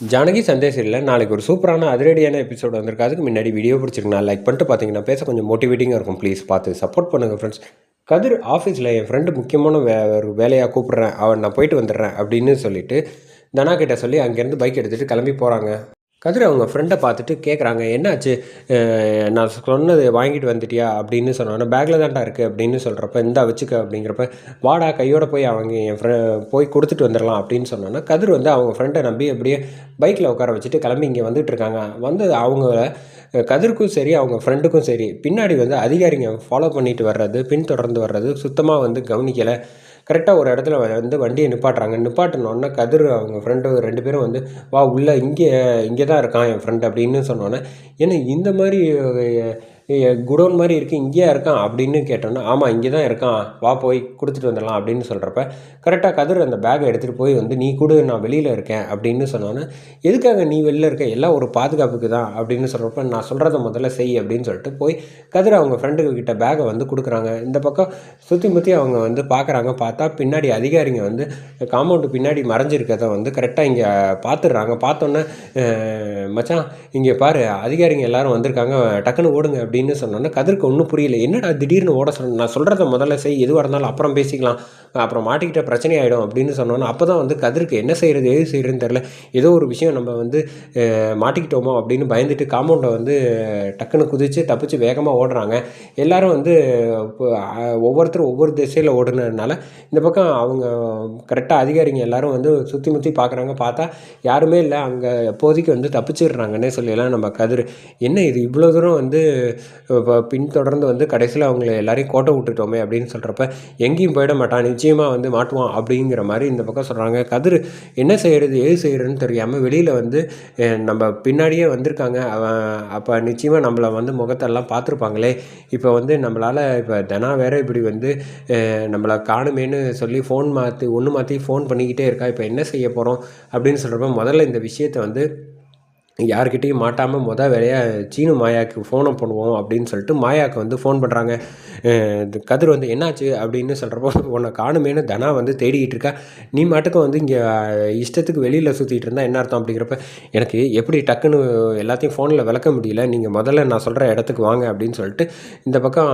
ஜானகி சந்தேசரியில் நாளைக்கு ஒரு சூப்பரான அதிரடியான எபிசோட் வந்திருக்கு. அதுக்கு முன்னாடி வீடியோ பிடிச்சிருக்கா லைக் பண்ணிட்டு பார்த்தீங்கன்னா பேச கொஞ்சம் மோட்டிவேட்டிங்காக இருக்கும். ப்ளீஸ் பார்த்து சப்போர்ட் பண்ணுங்கள் ஃப்ரெண்ட்ஸ் கதிர் ஆஃபீஸில் என் ஃப்ரெண்டு முக்கியமான வே ஒரு வேலையாக கூப்பிட்றேன். அவன் நான் போயிட்டு வந்துடுறேன் அப்படின்னு சொல்லிட்டு தனா கிட்ட சொல்லி அங்கேருந்து பைக் எடுத்துகிட்டு கிளம்பி போகிறாங்க கதிர் அவங்க ஃப்ரெண்டை பார்த்துட்டு கேட்குறாங்க என்னாச்சு? நான் சொன்னது வாங்கிட்டு வந்துட்டியா? அப்படின்னு சொன்னோன்னா பேக்கில் தான்டா இருக்குது அப்படின்னு சொல்கிறப்ப இந்தா வச்சுக்க அப்படிங்கிறப்ப வாடா கையோட போய் அவங்க என் ஃப்ரெ போய் கொடுத்துட்டு வந்துடலாம் அப்படின்னு சொன்னோன்னா கதிர் வந்து அவங்க ஃப்ரெண்டை நம்பி அப்படியே பைக்கில் உட்கார வச்சுட்டு கிளம்பி இங்கே வந்துட்டு இருக்காங்க. வந்து அவங்கள கதிருக்கும் கதிர்க்கும் சரி அவங்க ஃப்ரெண்டுக்கும் சரி பின்னாடி வந்து அதிகாரிங்க ஃபாலோ பண்ணிட்டு வர்றது பின்தொடர்ந்து வர்றது சுத்தமாக வந்து கவனிக்கலை. கரெக்டாக ஒரு இடத்துல வந்து வண்டியை நிப்பாட்டுறாங்க. நிப்பாட்டினோடனே கதிர் அவங்க ஃப்ரெண்டு ரெண்டு பேரும் வந்து வா உள்ளே இங்கே இங்கே தான் இருக்கான் என் ஃப்ரெண்டு அப்படின்னு சொன்னோன்னே ஏன்னா இந்த மாதிரி குடோன் மாதிரி இருக்குது இங்கேயா இருக்கான் அப்படின்னு கேட்டோன்னே ஆமாம் இங்கே தான் இருக்கான் வா போய் கொடுத்துட்டு வந்துடலாம் அப்படின்னு சொல்கிறப்ப கரெக்டாக கதிர் அந்த பேக்கை எடுத்துகிட்டு போய் வந்து நீ கொடு நான் வெளியில் இருக்கேன் அப்படின்னு சொன்னோன்னே எதுக்காக நீ வெளில இருக்க? எல்லாம் ஒரு பாதுகாப்புக்கு தான் அப்படின்னு சொல்கிறப்ப நான் சொல்கிறத முதல்ல செய் அப்படின்னு சொல்லிட்டு போய் கதிர் அவங்க ஃப்ரெண்டு கிட்ட பேக்கை வந்து கொடுக்குறாங்க. இந்த பக்கம் சுற்றி முற்றி அவங்க வந்து பார்க்குறாங்க பார்த்தா பின்னாடி அதிகாரிங்க வந்து காம்பவுண்டு பின்னாடி மறைஞ்சிருக்கதை வந்து கரெக்டாக இங்கே பார்த்துடுறாங்க பார்த்தோன்னே மச்சான் இங்கே பாரு அதிகாரிங்க எல்லாரும் வந்திருக்காங்க. டக்குன்னு ஓடுங்க அப்படின்னு சொன்னோன்னே கதிர்க்கு ஒன்றும் புரியல. என்னடா திடீர்னு ஓட சொன்ன நான் சொல்கிறத முதல்ல செய் எதுவாக இருந்தாலும் அப்புறம் பேசிக்கலாம். அப்புறம் மாட்டிக்கிட்ட பிரச்சனை ஆகிடும் அப்படின்னு சொன்னோன்னே அப்போ தான் வந்து கதிர்க்கு என்ன செய்கிறது எது செய்கிறதுன்னு தெரில ஏதோ ஒரு விஷயம் நம்ம வந்து மாட்டிக்கிட்டோமோ அப்படின்னு பயந்துட்டு காம்பவுண்டை வந்து டக்குன்னு குதித்து தப்பிச்சு வேகமாக ஓடுறாங்க. எல்லோரும் வந்து ஒவ்வொருத்தரும் ஒவ்வொரு திசையில் ஓடுனதுனால இந்த பக்கம் அவங்க கரெக்டாக அதிகாரிங்க எல்லோரும் வந்து சுற்றி முற்றி பார்க்குறாங்க பார்த்தா யாருமே இல்லை. அங்கே இப்போதைக்கு வந்து தப்பிச்சிடுறாங்கன்னே சொல்லலாம் நம்ம கதிர். என்ன இது? இவ்வளோ தூரம் வந்து பின்தொடர்ந்து வந்து கடைசியில் அவங்கள எல்லாரையும் கோட்டை விட்டுட்டோமே அப்படின்னு சொல்கிறப்ப எங்கேயும் போயிட மாட்டான் நிச்சயமாக வந்து மாட்டுவான் அப்படிங்கிற மாதிரி இந்த பக்கம் சொல்கிறாங்க கதிர் என்ன செய்கிறது ஏது செய்கிறதுன்னு தெரியாமல் வெளியில் வந்து நம்ம பின்னாடியே வந்திருக்காங்க. அவன் அப்போ நிச்சயமாக நம்மளை வந்து முகத்தெல்லாம் பார்த்துருப்பாங்களே. இப்போ வந்து நம்மளால் இப்போ தினா வேற இப்படி வந்து நம்மளை காணுமேன்னு சொல்லி ஃபோன் மாற்றி ஒன்று மாற்றி ஃபோன் பண்ணிக்கிட்டே இருக்கா. இப்போ என்ன செய்ய போகிறோம் அப்படின்னு சொல்கிறப்ப முதல்ல இந்த விஷயத்தை வந்து யாருக்கிட்டேயும் மாட்டாமல் மொதல் வேலையாக சீனு மாயாவுக்கு ஃபோனை பண்ணுவோம் அப்படின்னு சொல்லிட்டு மாயாவுக்கு வந்து ஃபோன் பண்ணுறாங்க கதிர் வந்து என்னாச்சு? அப்படின்னு சொல்கிறப்போ உன்னை காணுமேனு தனா வந்து தேடிக்கிட்டு இருக்கா. நீ மாட்டுக்கும் வந்து இங்கே இஷ்டத்துக்கு வெளியில் சுற்றிட்டு இருந்தால் என்ன அர்த்தம்? அப்படிங்கிறப்ப எனக்கு எப்படி டக்குன்னு எல்லாத்தையும் ஃபோனில் விளக்க முடியல. நீங்கள் முதல்ல நான் சொல்கிற இடத்துக்கு வாங்க அப்படின்னு சொல்லிட்டு இந்த பக்கம்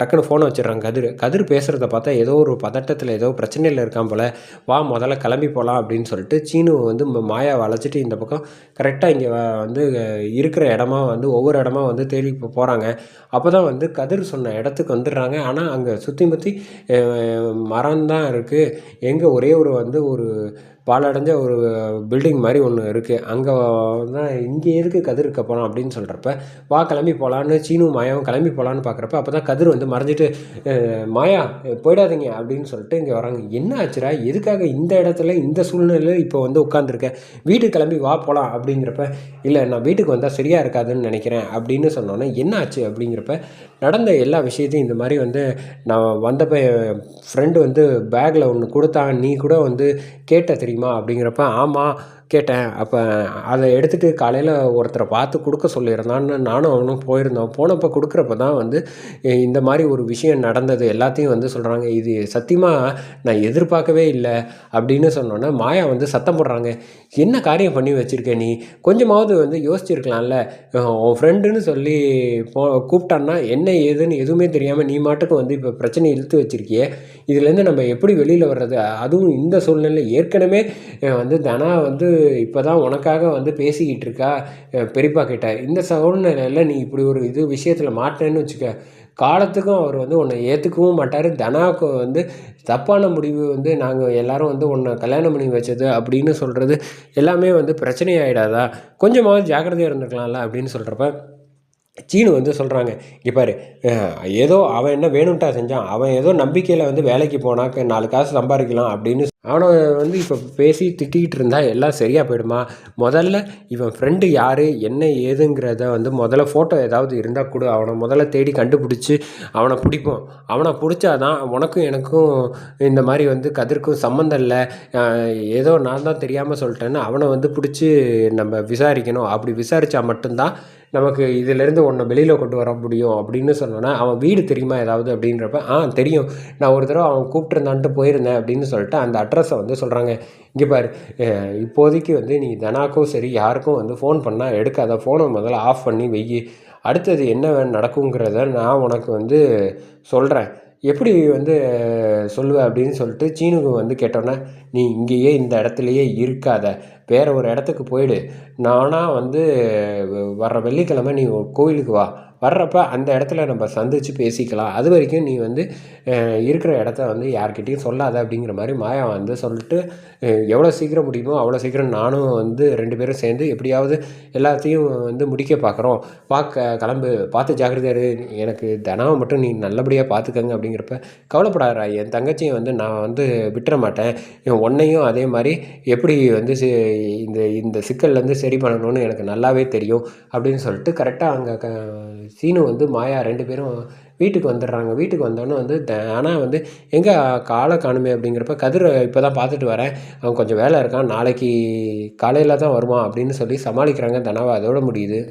டக்குன்னு ஃபோனை வச்சிடுறாங்க கதிர். கதிர் பேசுகிறத பார்த்தா ஏதோ ஒரு பதட்டத்தில் ஏதோ பிரச்சனையில் இருக்கான் போல். வா முதல்ல கிளம்பி போகலாம் அப்படின்னு சொல்லிட்டு சீனு வந்து ம- மாயாவை அழைச்சிட்டு இந்த பக்கம் கரெக்டாக இங்கே வந்து இருக்கிற இடமா வந்து ஒவ்வொரு இடமா வந்து தேடி இப்போ போகிறாங்க அப்போ தான் வந்து கதிர் சொன்ன இடத்துக்கு வந்துடுறாங்க. ஆனால் அங்கே சுற்றி முற்றி மரம் தான் இருக்குது எங்கே ஒரே ஒரு வந்து ஒரு பாலடைஞ்ச ஒரு பில்டிங் மாதிரி ஒன்று இருக்குது அங்கே தான் இங்கே எதுக்கு கதிருக்கு போகலாம் அப்படின்னு சொல்கிறப்ப வா கிளம்பி போகலான்னு சீனு மாயாவும் கிளம்பி போகலான்னு பார்க்குறப்ப அப்போ தான் கதிர் வந்து மறைஞ்சிட்டு மாயா போயிடாதீங்க அப்படின்னு சொல்லிட்டு இங்கே வராங்க. என்ன ஆச்சுடா? எதுக்காக இந்த இடத்துல இந்த சூழ்நிலையில் இப்போ வந்து உட்காந்துருக்க வீட்டுக்கு கிளம்பி வா போகலாம் அப்படிங்கிறப்ப இல்லை நான் வீட்டுக்கு வந்தால் சரியாக இருக்காதுன்னு நினைக்கிறேன் அப்படின்னு சொன்னோன்னே என்ன ஆச்சு? அப்படிங்கிறப்ப நடந்த எல்லா விஷயத்தையும் இந்த மாதிரி வந்து நான் வந்தப்போ ஃப்ரெண்டு வந்து பேக்கில் ஒன்று கொடுத்தான் நீ கூட வந்து கேட்ட தெரியும்? அப்படிங்கிறப்ப ஆமாம் கேட்டேன். அப்போ அதை எடுத்துகிட்டு காலையில் ஒருத்தரை பார்த்து கொடுக்க சொல்லியிருந்தான்னு நானும் அவனும் போயிருந்தோம். போனப்போ கொடுக்குறப்ப தான் வந்து இந்த மாதிரி ஒரு விஷயம் நடந்தது. எல்லாத்தையும் வந்து சொல்கிறாங்க இது சத்தியமாக நான் எதிர்பார்க்கவே இல்லை. அப்படின்னு சொன்னோன்னே மாயா வந்து சத்தம் போடுறாங்க. என்ன காரியம் பண்ணி வச்சுருக்க நீ? கொஞ்சமாவது வந்து யோசிச்சிருக்கலாம்ல. உன் ஃப்ரெண்டுன்னு சொல்லி போ கூப்பிட்டான்னா என்ன ஏதுன்னு எதுவுமே தெரியாமல் நீ மாட்டுக்கு வந்து இப்போ பிரச்சனை இழுத்து வச்சிருக்கியே. இதுலேருந்து நம்ம எப்படி வெளியில் வர்றது? அதுவும் இந்த சூழ்நிலை ஏற்கனவே வந்து தனா வந்து இப்போ தான் உனக்காக வந்து பேசிக்கிட்டு இருக்கா பெரியப்பா கிட்ட. இந்த சூழ்நிலையில் நீ இப்படி ஒரு இது விஷயத்தில் மாட்டேன்னு வச்சுக்க. காலத்துக்கும் அவர் வந்து உன்னை ஏற்றுக்கவும் மாட்டார். தனாவுக்கு வந்து தப்பான முடிவு வந்து நாங்கள் எல்லாரும் வந்து உன்னை கல்யாணம் பண்ணி வச்சது அப்படின்னு சொல்கிறது எல்லாமே வந்து பிரச்சனை ஆகிடாதா கொஞ்சமாவது ஜாக்கிரதையாக இருந்துக்கலாம்ல அப்படின்னு சொல்கிறப்ப சீனு வந்து சொல்கிறாங்க இங்கே பாரு ஏதோ அவன் என்ன வேணும்ட்டா செஞ்சான். அவன் ஏதோ நம்பிக்கையில் வந்து வேலைக்கு போனாக்க நாலு காசு சம்பாதிக்கலாம் அப்படின்னு அவனை வந்து இப்போ பேசி திட்டிக்கிட்டு இருந்தால் எல்லாம் சரியாக போயிடுமா? முதல்ல இவன் ஃப்ரெண்டு யார்? என்ன ஏதுங்கிறத வந்து முதல்ல ஃபோட்டோ ஏதாவது இருந்தால் கொடு. அவனை முதல்ல தேடி கண்டுபிடிச்சி அவனை பிடிப்போம். அவனை பிடிச்சாதான் உனக்கும் எனக்கும் இந்த மாதிரி வந்து கதிர்க்கும் சம்மந்தம் இல்லை. ஏதோ நான் தான் தெரியாமல் சொல்லிட்டேன்னு அவனை வந்து பிடிச்சி நம்ம விசாரிக்கணும். அப்படி விசாரித்தா மட்டும்தான் நமக்கு இதிலேருந்து ஒன்றை வெளியில் கொண்டு வர முடியும் அப்படின்னு சொன்னோன்னா அவன் வீடு தெரியுமா ஏதாவது அப்படின்றப்ப ஆ தெரியும். நான் ஒரு தடவை அவன் கூப்பிட்டுருந்தான்ட்டு போயிருந்தேன் அப்படின்னு சொல்லிட்டு அந்த அட்ரஸ் அட்ரஸை வந்து சொல்கிறாங்க இங்கே பாரு இப்போதைக்கு வந்து நீ தனாக்கும் சரி யாருக்கும் வந்து ஃபோன் பண்ணால் எடுக்காத. ஃபோனை முதல்ல ஆஃப் பண்ணி வெயி. அடுத்தது என்ன நடக்குங்கிறத நான் உனக்கு வந்து சொல்கிறேன் எப்படி வந்து சொல்லுவேன் அப்படின்னு சொல்லிட்டு சீனுக்கு வந்து கேட்டோன்னே நீ இங்கேயே இந்த இடத்துலையே இருக்காத. வேறு ஒரு இடத்துக்கு போயிடு. நானாக வந்து வர்ற வெள்ளிக்கிழமை நீ கோவிலுக்கு வா. வர்றப்ப அந்த இடத்துல நம்ம சந்தித்து பேசிக்கலாம். அது வரைக்கும் நீ வந்து இருக்கிற இடத்த வந்து யார்கிட்டையும் சொல்லாத அப்படிங்கிற மாதிரி மாயா வந்து சொல்லிட்டு எவ்வளோ சீக்கிரம் முடியுமோ அவ்வளோ சீக்கிரம் நானும் வந்து ரெண்டு பேரும் சேர்ந்து எப்படியாவது எல்லாத்தையும் வந்து முடிக்க பார்க்குறோம். பார்க்க கிளம்பு. பார்த்து ஜாக்கிரதையா இரு. எனக்கு தனாவை மட்டும் நீ நல்லபடியாக பார்த்துக்கங்க அப்படிங்கிறப்ப கவலைப்படாதடா. என் தங்கச்சியை வந்து நான் வந்து விட்டுற மாட்டேன். உன்னையும் அதே மாதிரி எப்படி வந்து இந்த இந்த சிக்கல்லேருந்து சரி பண்ணணும்னு எனக்கு நல்லாவே தெரியும் அப்படின்னு சொல்லிட்டு கரெக்டாக அங்கே க சீனு வந்து மாயா ரெண்டு பேரும் வீட்டுக்கு வந்துடுறாங்க. வீட்டுக்கு வந்தோன்னே வந்து ஆனால் வந்து எங்கே காலை காணுமே அப்படிங்கிறப்ப கதிர் இப்போ தான் பார்த்துட்டு வரேன். அவன் கொஞ்சம் வேலை இருக்கான். நாளைக்கு காலையில் தான் வருவான் அப்படின்னு சொல்லி சமாளிக்கிறாங்க தனாவை. அதோட முடியுது.